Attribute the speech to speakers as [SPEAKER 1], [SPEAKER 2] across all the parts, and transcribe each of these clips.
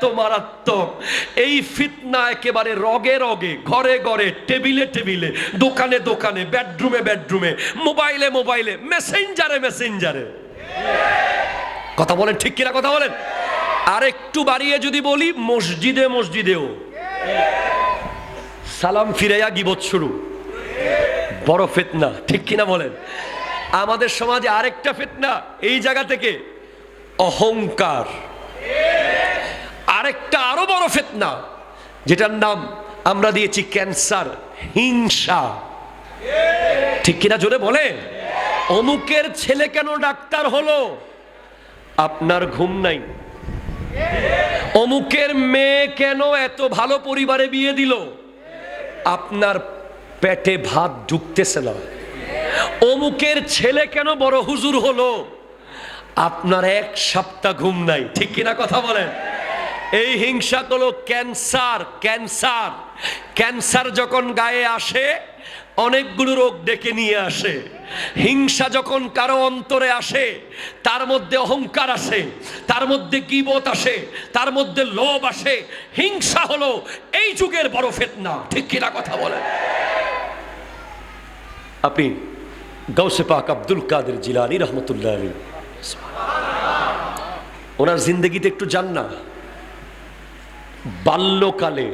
[SPEAKER 1] এত মারাত্মক। এই ফিতনা একেবারে রগে রগে, ঘরে ঘরে, টেবিলে টেবিলে, দোকানে দোকানে বেডরুমে বেডরুমে মোবাইলে মোবাইলে মেসেঞ্জারে মেসেঞ্জারে কথা বলেন ঠিক কিনা কথা বলেন? আর একটু বাড়িয়ে যদি বলি, মসজিদে মসজিদেও। সালাম ফিরাইয়া গিবত শুরু। বড় ফিতনা, ঠিক কিনা বলেন? আমাদের সমাজে আরেকটা ফেতনা, এই জায়গা থেকে অহংকার। আরেকটা আরও বড় ফিতনা, যেটার নাম আমরা দিয়েছি ক্যান্সার, হিংসা। ঠিক কিনা জোরে বলে? অমুকের ছেলে কেন ডাক্তার হলো? আপনার ঘুম নাই। অমুকের মেয়ে কেন এত ভালো পরিবারে বিয়ে দিল? আপনার পেটে ভাত ঢুকতেছে না। অমুকের ছেলে কেন বড় হুজুর হলো? আপনার এক সপ্তাহ ঘুম নাই। ঠিক কিনা কথা বলেন? এই হিংসা হলো ক্যান্সার ক্যান্সার। ক্যান্সার যখন গায়ে আসে, অনেকগুলো রোগ ডেকে নিয়ে আসে। হিংসা যখন কারও অন্তরে আসে, তার মধ্যে অহংকার আসে, তার মধ্যে গিবত আসে, তার মধ্যে লোভ আসে। হিংসা হলো এই যুগের বড় ফেতনা। ঠিক কিনা কথা বলেন? আপনি গৌসে পাক আব্দুল কাদের জিলানি রহমতুল্লাহ আলী ওনার জিন্দগিতে একটু যান না। বাল্যকালে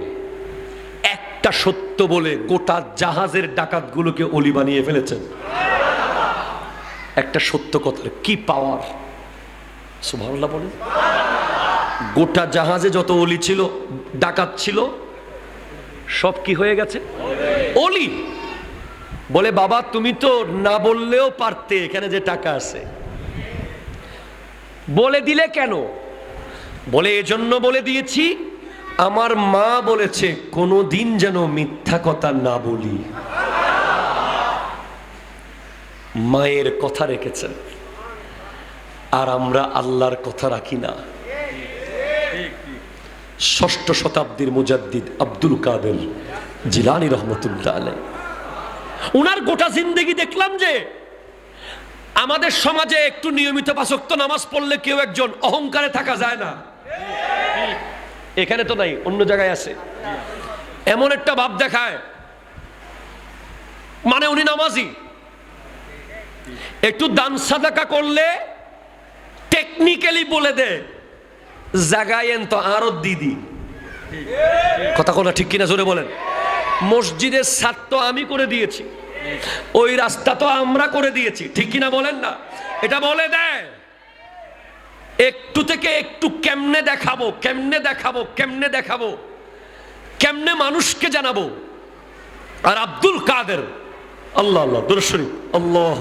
[SPEAKER 1] একটা সত্য বলে গোটা জাহাজের ডাকাতগুলোকে অলি বানিয়ে ফেলেছেন। একটা সত্য কথা, কি পাওয়ার? সুভাল্লাহ বলেন। গোটা জাহাজে যত অলি ছিল, ডাকাত ছিল, সব কি হয়ে গেছে? অলি। বলে, বাবা, তুমি তো না বললেও পারতে, এখানে যে টাকা আছে। বলে দিলে কেন? বলে, এজন্য বলে দিয়েছি আমার মা বলেছে কোনো দিন যেন মিথ্যা কথা না বলি। মায়ের কথা রেখেছেন। আর আমরা আল্লাহর কথা রাখি না। ষষ্ঠ শতাব্দীর মুজাদ্দিদ আব্দুল কাদের জিলানি রহমতুল্লাহ আলাই উনার গোটা জিন্দগি দেখলাম যে, আমাদের সমাজে একটু নিয়মিত পাশক্ত নামাজ পড়লে কেউ একজন অহংকারে থাকা যায় না। এখানে তো নাই, অন্য জায়গায় আছে। এমন একটা ভাব দেখায় মানে উনি নামাজি। একটু দান সাদাকা করলে টেকনিক্যালি বলে দে, জাগায়েন তো আরও দিদি। কথা কোনা ঠিক কিনা জোরে বলেন। মসজিদের ছাদ তো আমি করে দিয়েছি, ওই রাস্তা তো আমরা করে দিয়েছি, ঠিক কিনা বলেন না? এটা বলে দেয় একটু থেকে একটু কেমনে দেখাবো কেমনে দেখাবো কেমনে দেখাবো, কেমনে মানুষকে জানাব? আর আব্দুল কাদের, আল্লাহ আল্লাহ দরশরী আল্লাহ